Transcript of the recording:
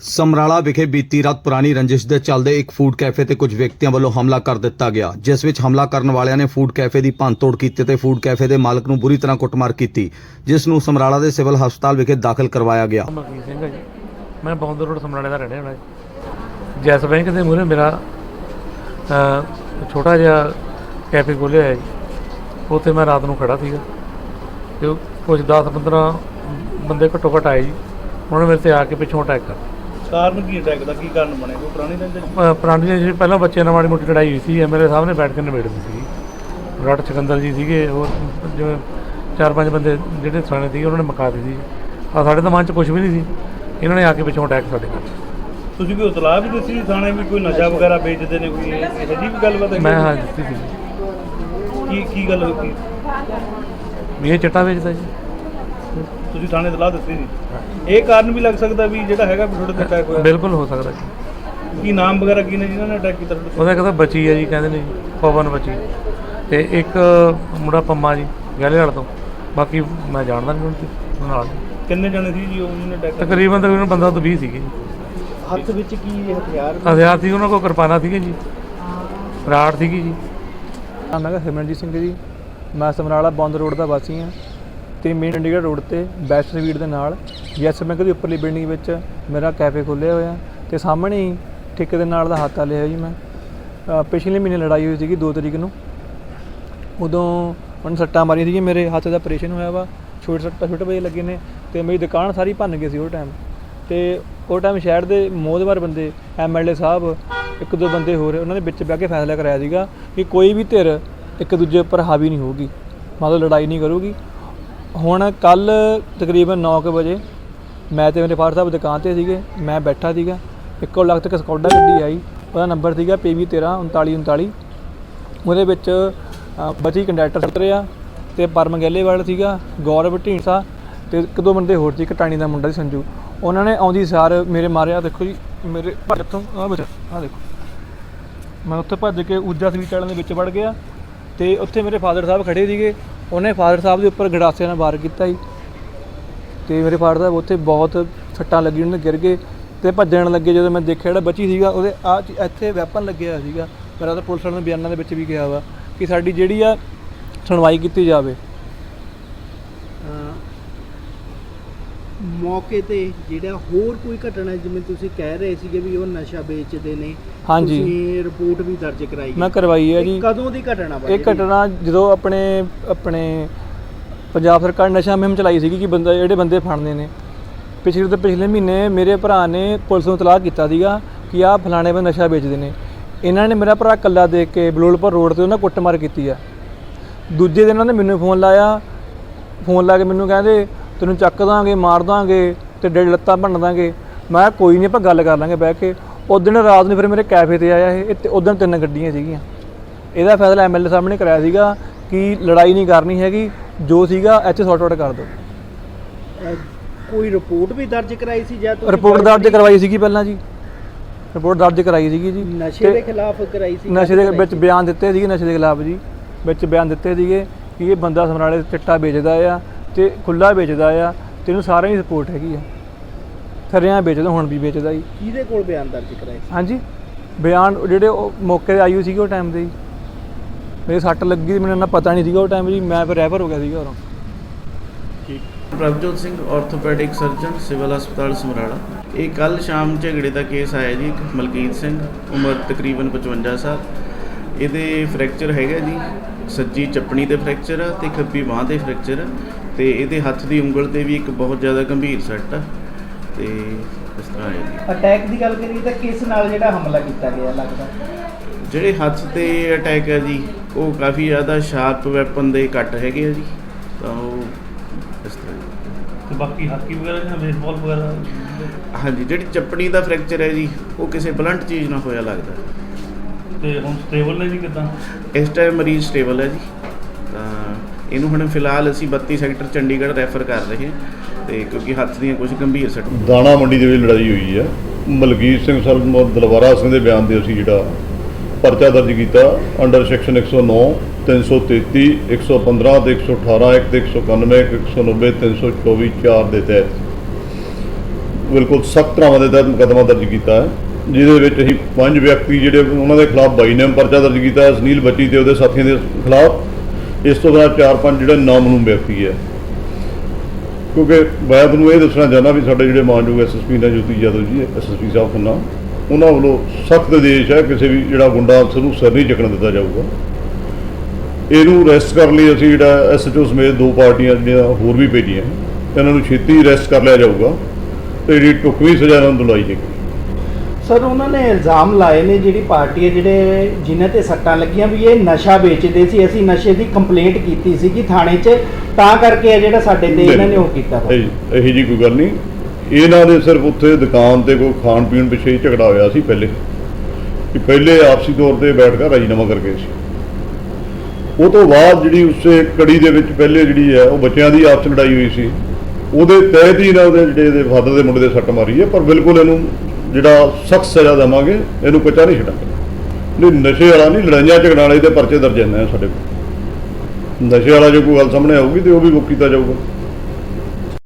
ਸਮਰਾਲਾ ਵਿਖੇ ਬੀਤੀ ਰਾਤ ਪੁਰਾਣੀ ਰੰਜਿਸ਼ ਦੇ ਚੱਲਦੇ ਇੱਕ ਫੂਡ ਕੈਫੇ ਤੇ ਕੁਝ ਵਿਅਕਤੀਆਂ ਵੱਲੋਂ ਹਮਲਾ ਕਰ ਦਿੱਤਾ ਗਿਆ ਜਿਸ ਵਿੱਚ ਹਮਲਾ ਕਰਨ ਵਾਲਿਆਂ ਨੇ ਫੂਡ ਕੈਫੇ ਦੀ ਭੰਨਤੋੜ ਕੀਤੀ ਤੇ ਫੂਡ ਕੈਫੇ ਦੇ ਮਾਲਕ ਨੂੰ ਬੁਰੀ ਤਰ੍ਹਾਂ ਕੁੱਟਮਾਰ ਕੀਤੀ ਜਿਸ ਨੂੰ ਸਮਰਾਲਾ ਦੇ ਸਿਵਲ ਹਸਪਤਾਲ ਵਿਖੇ ਦਾਖਲ ਕਰਵਾਇਆ ਗਿਆ। ਮਲਕੀਤ ਸਿੰਘ ਹੈ ਜੀ। ਮੈਂ ਬੌਂਦਰ ਰੋਡ ਸਮਰਾਲੇ ਦਾ ਰਹਿਣ ਵਾਲਾ ਜੀ। ਜੈਸ ਬੈਂਕ ਦੇ ਮੂਹਰੇ ਮੇਰਾ ਅ, ਛੋਟਾ ਜਿਹਾ ਕੈਫੇ ਖੋਲ੍ਹਿਆ ਹੈ ਜੀ। ਉੱਥੇ ਮੈਂ ਰਾਤ ਨੂੰ ਖੜਾ ਸੀਗਾ। ਤੇ ਕੁਝ 10 15 ਬੰਦੇ ਘੱਟੋ ਘੱਟ ਆਏ ਜੀ। ਉਹਨਾਂ ਨੇ ਮੇਰੇ ਤੇ ਆ ਕੇ ਪਿੱਛੋਂ ਅਟੈਕ ਕਰ ਕਾਰਨ ਕੀ ਅਟੈਕ ਦਾ? ਕੀ ਕਾਰਨ ਬਣਿਆ ਕੋਈ ਪੁਰਾਣੀ ਰੰਜਿਸ਼? ਅ, ਪੁਰਾਣੀ ਜਿਹੜੀ ਪਹਿਲਾਂ ਬੱਚਿਆਂ ਨਾਲ ਮਾੜੀ ਮੋਟੀ ਲੜਾਈ ਹੋਈ ਸੀ। ਐਮਐਲਏ ਸਾਹਿਬ ਨੇ ਬੈਠ ਕੇ ਨਿਬੇੜਦੀ ਸੀ। ਰਟ ਚਕੰਦਰ ਜੀ ਸੀਗੇ ਹੋਰ ਜਿਵੇਂ ਚਾਰ ਪੰਜ ਬੰਦੇ ਜਿਹੜੇ ਥਾਣੇ ਸੀਗੇ ਉਹਨਾਂ ਨੇ ਮੁਕਾ ਦਿੱਤੀ ਸੀ। ਆ ਸਾਡੇ ਤਾਂ ਮਨ 'ਚ ਕੁਝ ਵੀ ਨਹੀਂ ਸੀ। ਇਹਨਾਂ ਨੇ ਆ ਕੇ ਪਿੱਛੋਂ ਅਟੈਕ ਸਾਡੇ ਕਰ ਤੁਸੀਂ ਕੋਈ ਉਤਲਾਹ ਵੀ ਦਿੱਤੀ ਸੀ ਥਾਣੇ ਵੀ? ਕੋਈ ਨਸ਼ਾ ਵਗੈਰਾ ਵੇਚਦੇ ਨੇ? ਕੋਈ ਇਹੋ ਜਿਹੀ ਵੀ ਗੱਲਬਾਤ ਹੈ ਮੈਂ ਹਾਂ ਦਿੱਤੀ ਸੀ। ਕੀ ਕੀ ਗੱਲ ਹੋਈ? ਵੀ ਇਹ ਚਿੱਟਾ ਵੇਚਦਾ ਜੀ। ਤੁਸੀਂ ਥਾਣੇ ਇਤਲਾਹ ਦਿੱਤੀ ਸੀ। ਇਹ ਕਾਰਨ ਵੀ ਲੱਗ ਸਕਦਾ ਵੀ ਜਿਹੜਾ ਹੈਗਾ ਵੀ ਤੁਹਾਡੇ ਤੇ ਅਟੈਕ ਹੋਇਆ। ਬਿਲਕੁਲ ਹੋ ਸਕਦਾ ਜੀ। ਕੀ ਨਾਮ ਵਗੈਰਾ ਕੀ ਨੇ ਜਿਨ੍ਹਾਂ ਨੇ ਅਟੈਕ ਕੀਤਾ ਤੁਹਾਡੇ ਤੇ? ਉਹਦਾ ਕਹਿੰਦਾ ਬਚੀ ਹੈ ਜੀ ਕਹਿੰਦੇ ਨੇ ਜੀ ਪਵਨ ਬਚੀ। ਤੇ ਇੱਕ ਮੁੰਡਾ ਪੰਮਾ ਜੀ ਗਹਿਲੇ ਵਾਲ ਤੋਂ। ਬਾਕੀ ਮੈਂ ਜਾਣਦਾ ਨਹੀਂ ਉਹਨਾਂ ਨਾਲ। ਕਿੰਨੇ ਜਣੇ ਸੀ ਜੀ ਉਹ ਜਿਹਨੇ ਅਟੈਕ ਕੀਤਾ? ਤਕਰੀਬਨ ਤਕਰੀਬਨ ਬੰਦਾ ਤੋਂ 20 ਸੀਗੇ ਜੀ। ਹੱਥ ਵਿੱਚ ਕੀ ਹਥਿਆਰ? ਹਥਿਆਰ ਸੀ ਉਹਨਾਂ ਕੋਲ ਕਿਰਪਾਨਾਂ ਸੀਗੇ ਜੀ। ਰਾੜ ਸੀਗੀ ਜੀ। ਨਾਮ ਹੈਗਾ ਸਿਮਰਨਜੀਤ ਸਿੰਘ ਜੀ। ਮੈਂ ਸਮਰਾਲਾ ਬੰਦ ਰੋਡ ਦਾ ਵਾਸੀ ਹਾਂ। ਤੇ ਮੇਨ ਚੰਡੀਗੜ੍ਹ ਰੋਡ ਤੇ ਬੈਸਟ ਸਵੀਟ ਦੇ ਨਾਲ ਯੈਸ ਬੈਂਕ ਦੀ ਉੱਪਰਲੀ ਬਿਲਡਿੰਗ ਵਿੱਚ ਮੇਰਾ ਕੈਫੇ ਖੋਲ੍ਹਿਆ ਹੋਇਆ ਤੇ ਸਾਹਮਣੇ ਹੀ ਠੇਕੇ ਦੇ ਨਾਲ ਦਾ ਹੱਥ ਆ ਲਿਆ ਜੀ ਮੈਂ। ਪਿਛਲੇ ਮਹੀਨੇ ਲੜਾਈ ਹੋਈ ਸੀਗੀ 2 ਤਰੀਕ ਨੂੰ। ਉਦੋਂ ਉਹਨੇ ਸੱਟਾਂ ਮਾਰੀਆਂ ਸੀਗੀਆਂ, ਮੇਰੇ ਹੱਥ ਦਾ ਆਪਰੇਸ਼ਨ ਹੋਇਆ ਵਾ, ਛੋਟੇ ਸੱਟਾਂ ਛੋਟੇ ਵਜੇ ਲੱਗੇ ਨੇ ਤੇ ਮੇਰੀ ਦੁਕਾਨ ਸਾਰੀ ਭੰਨ ਗਈ ਸੀ ਉਹ ਟਾਈਮ ਤੇ ਉਹ ਟਾਈਮ ਸ਼ਹਿਰ ਦੇ ਮੋਹਦਵਾਰ ਬੰਦੇ ਐਮਐਲਏ ਸਾਹਿਬ, ਇੱਕ ਦੋ ਬੰਦੇ ਹੋਰ, ਉਹਨਾਂ ਦੇ ਵਿੱਚ ਬਹਿ ਕੇ ਫੈਸਲਾ ਕਰਾਇਆ ਸੀਗਾ ਕਿ ਕੋਈ ਵੀ ਧਿਰ ਇੱਕ ਦੂਜੇ ਉੱਪਰ ਹਾਵੀ ਨਹੀਂ ਹੋਊਗੀ। ਮਤਲਬ ਲੜਾਈ ਨਹੀਂ ਕਰੂਗੀ। ਹੁਣ ਕੱਲ ਤਕਰੀਬਨ 9:00 ਵਜੇ ਮੈਂ ਤੇ ਮੇਰੇ ਫਾਦਰ ਸਾਹਿਬ ਦੁਕਾਨ ਤੇ ਸੀਗੇ ਮੈਂ ਬੈਠਾ ਸੀਗਾ ਇੱਕੋ ਲੱਖ ਤੱਕ ਸਕੌਡਾ ਗੱਡੀ ਆਈ ਉਹਦਾ ਨੰਬਰ ਸੀਗਾ PV 13 3939 ਉਹਦੇ ਵਿੱਚ ਅ, ਬਚੀ ਕੰਡਕਟਰ ਉਤਰਿਆ ਤੇ ਪਰਮ ਗੈਲੇਵਾਲ ਸੀਗਾ ਗੌਰਵ ਢੀਂਡਸਾ ਤੇ ਇੱਕ ਦੋ ਬੰਦੇ ਹੋਰ ਸੀ ਕਟਾਣੀ ਦਾ ਮੁੰਡਾ ਸੀ ਸੰਜੂ। ਉਹਨਾਂ ਨੇ ਆਉਂਦੀ ਸਾਰ ਮੇਰੇ ਮਾਰਿਆ ਦੇਖੋ ਜੀ ਮੇਰੇ ਭੱਜ ਆ ਬਚਾ ਆ ਦੇਖੋ। ਮੈਂ ਉੱਥੇ ਭੱਜ ਕੇ ਊਜਾ ਸਵੀਟ ਵਾਲਿਆਂ ਦੇ ਵਿੱਚ ਵੜ ਗਿਆ ਤੇ ਉੱਥੇ ਮੇਰੇ ਫਾਦਰ ਸਾਹਿਬ ਖੜੇ ਸੀਗੇ ਉਹਨੇ ਫਾਦਰ ਸਾਹਿਬ ਦੇ ਉੱਪਰ ਗੜਾਸਿਆਂ ਨਾਲ ਵਾਰ ਕੀਤਾ ਜੀ। ਤੇ ਮੇਰੇ ਫਾਦਰ ਸਾਹਿਬ ਉੱਥੇ ਬਹੁਤ ਸੱਟਾਂ ਲੱਗੀਆਂ, ਉਹਨਾਂ ਦੇ ਗਿਰ ਗਏ ਤੇ ਭੱਜਣ ਲੱਗੇ ਜਦੋਂ ਮੈਂ ਦੇਖਿਆ ਜਿਹੜਾ ਬੱਚੀ ਸੀਗਾ, ਉਹਦੇ ਆ ਇੱਥੇ ਵੈਪਨ ਲੱਗਿਆ ਹੋਇਆ ਸੀਗਾ। ਮੇਰਾ ਤਾਂ ਪੁਲਿਸ ਵਾਲਿਆਂ ਦੇ ਬਿਆਨਾਂ ਦੇ ਵਿੱਚ ਵੀ ਕਿਹਾ ਵਾ ਕਿ ਸਾਡੀ ਜਿਹੜੀ ਆ ਸੁਣਵਾਈ ਕੀਤੀ ਜਾਵੇ। ਮੌਕੇ ਤੇ ਜਿਹੜਾ ਹੋਰ ਕੋਈ ਘਟਨਾ ਜਿਵੇਂ ਤੁਸੀਂ ਕਹਿ ਰਹੇ ਸੀਗੇ ਵੀ ਉਹ ਨਸ਼ਾ ਵੇਚਦੇ ਨੇ ਹਾਂਜੀ। ਤੁਸੀਂ ਰਿਪੋਰਟ ਵੀ ਦਰਜ ਕਰਾਈ ਮੈਂ ਕਰਵਾਈ ਹੈ ਜੀ। ਕਦੋਂ ਦੀ ਘਟਨਾ ਵਾ ਇਹ? ਘਟਨਾ ਜਦੋਂ ਆਪਣੇ ਆਪਣੇ ਪੰਜਾਬ ਸਰਕਾਰ ਨਸ਼ਾ ਮੁਹਿੰਮ ਚਲਾਈ ਸੀਗੀ ਕਿ ਬੰਦਾ ਜਿਹੜੇ ਬੰਦੇ ਫੜਨੇ ਨੇ। ਪਿਛਲੇ ਤੋਂ ਪਿਛਲੇ ਮਹੀਨੇ ਮੇਰੇ ਭਰਾ ਨੇ ਪੁਲਿਸ ਨੂੰ ਇਤਲਾਹ ਕੀਤਾ ਸੀਗਾ ਕਿ ਆਹ ਫਲਾਣੇ ਬੰਦੇ ਨਸ਼ਾ ਵੇਚਦੇ ਨੇ। ਇਹਨਾਂ ਨੇ ਮੇਰਾ ਭਰਾ ਕੱਲਾ ਦੇਖ ਕੇ ਬਲੋਲਪੁਰ ਰੋਡ ਤੇ ਉਹਨਾਂ ਕੁੱਟਮਾਰ ਕੀਤੀ ਆ। ਦੂਜੇ ਦਿਨ ਉਹਨਾਂ ਨੇ ਮੈਨੂੰ ਫੋਨ ਲਾਇਆ। ਫੋਨ ਲਾ ਕੇ ਮੈਨੂੰ ਕਹਿੰਦੇ ਤੈਨੂੰ ਚੱਕ ਦਾਂਗੇ ਮਾਰ ਦਾਂਗੇ ਤੇ ਡੇਢ ਲੱਤਾਂ ਭੰਨ ਦਾਂਗੇ। ਮੈਂ ਕੋਈ ਨਹੀਂ ਆਪਾਂ ਗੱਲ ਕਰ ਲਾਂਗੇ ਬਹਿ ਕੇ। ਉਸ ਦਿਨ ਰਾਤ ਨੂੰ ਫਿਰ ਮੇਰੇ ਕੈਫੇ ਤੇ ਆਇਆ ਇਹ ਤੇ ਉਦੋਂ ਤਿੰਨ ਗੱਡੀਆਂ ਸੀਗੀਆਂ। ਇਹਦਾ ਫੈਸਲਾ ਐਮਐਲਏ ਸਾਹਿਬ ਨੇ ਕਰਾਇਆ ਸੀਗਾ ਕਿ ਲੜਾਈ ਨਹੀਂ ਕਰਨੀ ਹੈਗੀ ਜੋ ਸੀਗਾ ਐਚ ਸੌਟ ਆਊਟ ਕਰ ਦਿਓ। ਕੋਈ ਰਿਪੋਰਟ ਵੀ ਦਰਜ ਕਰਾਈ ਸੀ ਜਾਂ ਤੁਸੀਂ ਰਿਪੋਰਟ ਦਰਜ ਕਰਵਾਈ ਸੀਗੀ ਪਹਿਲਾਂ ਜੀ। ਰਿਪੋਰਟ ਦਰਜ ਕਰਾਈ ਸੀਗੀ ਜੀ। ਨਸ਼ੇ ਦੇ ਖਿਲਾਫ ਕਰਾਈ ਸੀ ਨਸ਼ੇ ਦੇ ਵਿੱਚ ਬਿਆਨ ਦਿੱਤੇ ਸੀਗੇ ਨਸ਼ੇ ਦੇ ਖਿਲਾਫ ਜੀ। ਵਿੱਚ ਬਿਆਨ ਦਿੱਤੇ ਸੀਗੇ ਕਿ ਇਹ ਬੰਦਾ ਸਮਰਾਲੇ ਚਿੱਟਾ ਵੇਚਦਾ ਆ ਤੇ ਖੁੱਲਾ ਵੇਚਦਾ ਆ ਤੇ ਇਹਨੂੰ ਸਾਰਿਆਂ ਦੀ ਸਪੋਰਟ ਹੈਗੀ ਆ। ਥਰਿਆਂ ਵੇਚਦਾ ਹੁਣ ਵੀ ਵੇਚਦਾ ਜੀ। ਕਿਹਦੇ ਕੋਲ ਬਿਆਨ ਦਰਜ ਕਰਾਏ ਸੀ ਹਾਂਜੀ ਬਿਆਨ ਜਿਹੜੇ ਉਹ ਮੌਕੇ ਤੇ ਆਈ ਹੋਈ ਸੀਗੀ ਉਹ ਟਾਈਮ ਤੇ ਜੀ। ਮੇਰੇ ਸੱਟ ਲੱਗੀ ਸੀ, ਮੈਨੂੰ ਇੰਨਾ ਪਤਾ ਨਹੀਂ ਸੀਗਾ ਉਹ ਟਾਈਮ ਜੀ ਮੈਂ ਫਿਰ ਰੈਫਰ ਹੋ ਗਿਆ ਸੀਗਾ ਉਰੋਂ। Prabhjot Singh orthopaedic surgeon civil ਹਸਪਤਾਲ ਸਮਰਾਲਾ। ਇਹ ਕੱਲ ਸ਼ਾਮ ਝਗੜੇ ਦਾ ਕੇਸ ਆਇਆ ਜੀ ਇੱਕ ਮਲਕੀਤ ਸਿੰਘ ਉਮਰ ਤਕਰੀਬਨ 55 ਸਾਲ। ਇਹਦੇ ਫ੍ਰੈਕਚਰ ਹੈਗਾ ਜੀ ਸੱਜੀ ਚੱਪਣੀ ਤੇ ਫ੍ਰੈਕਚਰ ਆ ਤੇ ਖੱਬੀ ਬਾਹ ਤੇ ਫ੍ਰੈਕਚਰ ਆ। ਤੇ ਇਹਦੇ ਹੱਥ ਦੀ ਉਂਗਲ ਤੇ ਵੀ ਇੱਕ ਬਹੁਤ ਜ਼ਿਆਦਾ ਗੰਭੀਰ ਸੱਟ ਆ ਤੇ ਇਸ ਤਰ੍ਹਾਂ ਹੈ ਜੀ। ਅਟੈਕ ਦੀ ਗੱਲ ਕਰੀਏ ਤਾਂ ਕਿਸ ਨਾਲ ਜਿਹੜਾ ਹਮਲਾ ਕੀਤਾ ਗਿਆ ਲੱਗਦਾ? ਜਿਹੜੇ ਹੱਥ ਤੇ ਅਟੈਕ ਹੈ ਜੀ ਉਹ ਕਾਫੀ ਜ਼ਿਆਦਾ ਸ਼ਾਰਪ ਵੈਪਨ ਦੇ ਕੱਟ ਹੈਗੇ ਆ ਜੀ ਤਾਂ ਉਹ ਇਸ ਤਰ੍ਹਾਂ ਜੀ। ਤੇ ਬਾਕੀ ਹਾਕੀ ਵਗੈਰਾ ਜਾਂ ਬੇਸਬਾਲ ਵਗੈਰਾ? ਹਾਂਜੀ ਜਿਹੜੀ ਚੱਪਣੀ ਦਾ ਫ੍ਰੈਕਚਰ ਹੈ ਜੀ ਉਹ ਕਿਸੇ ਬਲੰਟ ਚੀਜ਼ ਨਾਲ ਹੋਇਆ ਲੱਗਦਾ। ਤੇ ਹੁਣ ਸਟੇਬਲ ਨੇ ਜੀ ਕਿਦਾਂ? ਇਸ ਟਾਈਮ ਮਰੀਜ਼ ਸਟੇਬਲ ਹੈ ਜੀ। ਇਹਨੂੰ ਹੁਣ ਫਿਲਹਾਲ ਅਸੀਂ 32 ਸੈਕਟਰ ਚੰਡੀਗੜ੍ਹ ਰੈਫਰ ਕਰ ਰਹੇ ਤੇ ਕਿਉਂਕਿ ਹੱਥ ਦੀਆਂ ਕੁਝ ਗੰਭੀਰ ਸੱਟ ਦਾਣਾ ਮੰਡੀ ਦੇ ਵਿੱਚ ਲੜਾਈ ਹੋਈ ਹੈ। ਮਲਕੀਤ ਸਿੰਘ ਸਰ ਦਲਵਾਰਾ ਸਿੰਘ ਦੇ ਬਿਆਨ ਤੇ ਅਸੀਂ ਜਿਹੜਾ ਪਰਚਾ ਦਰਜ ਕੀਤਾ ਅੰਡਰ ਸੈਕਸ਼ਨ 109 333 115 ਤੇ 118 1 ਤੇ 191 190 324 4 ਦੇ ਤਹਿਤ। ਬਿਲਕੁਲ ਸਖਤ ਤਰ੍ਹਾਂ ਦੇ ਤਹਿਤ ਮੁਕੱਦਮਾ ਦਰਜ ਕੀਤਾ ਹੈ, ਜਿਹਦੇ ਵਿੱਚ ਅਸੀਂ ਪੰਜ ਵਿਅਕਤੀ ਜਿਹੜੇ ਉਹਨਾਂ ਦੇ ਖਿਲਾਫ ਬਾਈ ਨੇਮ ਪਰਚਾ ਦਰਜ ਕੀਤਾ ਹੈ, ਸੁਨੀਲ ਬੱਚੀ ਤੇ ਉਹਦੇ ਸਾਥੀਆਂ ਦੇ ਖਿਲਾਫ ਇਸ ਤੋਂ ਬਾਅਦ ਚਾਰ ਪੰਜ ਜਿਹੜੇ ਨਾਮਨੂਮ ਵਿਅਕਤੀ ਹੈ। ਕਿਉਂਕਿ ਮੈਂ ਤੁਹਾਨੂੰ ਇਹ ਦੱਸਣਾ ਚਾਹੁੰਦਾ ਵੀ ਸਾਡੇ ਜਿਹੜੇ ਮਾਨਯੋਗ ਐਸਐਸਪੀ ਨੇ, ਜੋਤੀ ਯਾਦਵ ਜੀ ਐਸਐਸਪੀ ਸਾਹਿਬ ਖੰਨਾ ਉਹਨਾਂ ਵੱਲੋਂ ਸਖਤ ਆਦੇਸ਼ ਹੈ ਕਿਸੇ ਵੀ ਜਿਹੜਾ ਗੁੰਡਾ ਅਫਸਰ ਨੂੰ ਸਿਰ ਨਹੀਂ ਚੱਕਣ ਦਿੱਤਾ ਜਾਊਗਾ। ਇਹਨੂੰ ਅਰੈਸਟ ਕਰਨ ਲਈ ਅਸੀਂ ਜਿਹੜਾ ਐਸਐਚਓ ਸਮੇਤ ਦੋ ਪਾਰਟੀਆਂ ਜਿਹੜੀਆਂ ਹੋਰ ਵੀ ਭੇਜੀਆਂ। ਇਹਨਾਂ ਨੂੰ ਛੇਤੀ ਅਰੈਸਟ ਕਰ ਲਿਆ ਜਾਊਗਾ ਤੇ ਜਿਹੜੀ ਟੁਕਵੀਂ ਸਜ਼ਾ ਇਹਨਾਂ ਨੂੰ ਦਿਲਾਈ ਜਾਏਗੀ। ਸਰ, ਉਹਨਾਂ ਨੇ ਇਲਜ਼ਾਮ ਲਾਏ ਨੇ ਜਿਹੜੀ ਪਾਰਟੀ ਹੈ, ਜਿਹੜੇ ਜਿਨ੍ਹਾਂ ਤੇ ਸੱਟਾਂ ਲੱਗੀਆਂ ਵੀ ਇਹ ਨਸ਼ਾ ਵੇਚਦੇ ਸੀ। ਅਸੀਂ ਨਸ਼ੇ ਦੀ ਕੰਪਲੇਂਟ ਕੀਤੀ ਸੀ ਕਿ ਥਾਣੇ 'ਚ, ਤਾਂ ਕਰਕੇ ਇਹ ਜਿਹੜਾ ਸਾਡੇ ਤੇ ਇਹਨਾਂ ਨੇ ਉਹ ਕੀਤਾ ਵਾ। ਇਹ ਇਹੀ ਜੀ ਕੋਈ ਗੱਲ ਨਹੀਂ। ਇਹਨਾਂ ਦੇ ਸਿਰਫ ਉੱਥੇ ਦੁਕਾਨ ਤੇ ਕੋਈ ਖਾਣ ਪੀਣ ਪਿੱਛੇ ਹੀ ਝਗੜਾ ਹੋਇਆ ਸੀ ਪਹਿਲੇ। ਕਿ ਪਹਿਲੇ ਆਪਸੀ ਤੌਰ ਤੇ ਬੈਠ ਕੇ ਰਾਜੀਨਾਮਾ ਕਰਕੇ ਸੀ। ਉਹ ਤੋਂ ਬਾਅਦ ਜਿਹੜੀ ਉਸੇ ਕੜੀ ਦੇ ਵਿੱਚ ਪਹਿਲੇ ਜਿਹੜੀ ਹੈ, ਉਹ ਬੱਚਿਆਂ ਦੀ ਆਪਸ ਲੜਾਈ ਹੋਈ ਸੀ। ਉਹਦੇ ਤਹਿਤ ਹੀ ਨਾ ਉਹਦੇ ਜਿਹੜੇ ਇਹਦੇ ਫਾਦਰ ਦੇ ਮੁੰਡੇ ਦੇ ਸੱਟ ਮਾਰੀ ਹੈ, ਪਰ ਬਿਲਕੁਲ ਇਹਨੂੰ ਜਿਹੜਾ ਸਖਤ ਸਜ਼ਾ ਦੇਵਾਂਗੇ, ਇਹਨੂੰ ਕੱਚਾ ਨਹੀਂ ਛੱਡਾਂਗੇ। ਨਹੀਂ, ਨਸ਼ੇ ਵਾਲਾ ਨਹੀਂ, ਲੜਾਈਆਂ ਝਗੜਾਂ ਵਾਲੇ ਤੇ ਪਰਚੇ ਦਰਜ ਨੇ ਸਾਡੇ ਕੋਲ। ਨਸ਼ੇ ਵਾਲਾ ਜੇ ਕੋਈ ਗੱਲ ਸਾਹਮਣੇ ਆਊਗੀ ਤੇ ਉਹ ਵੀ ਬੁੱਕ ਕੀਤਾ ਜਾਊਗਾ।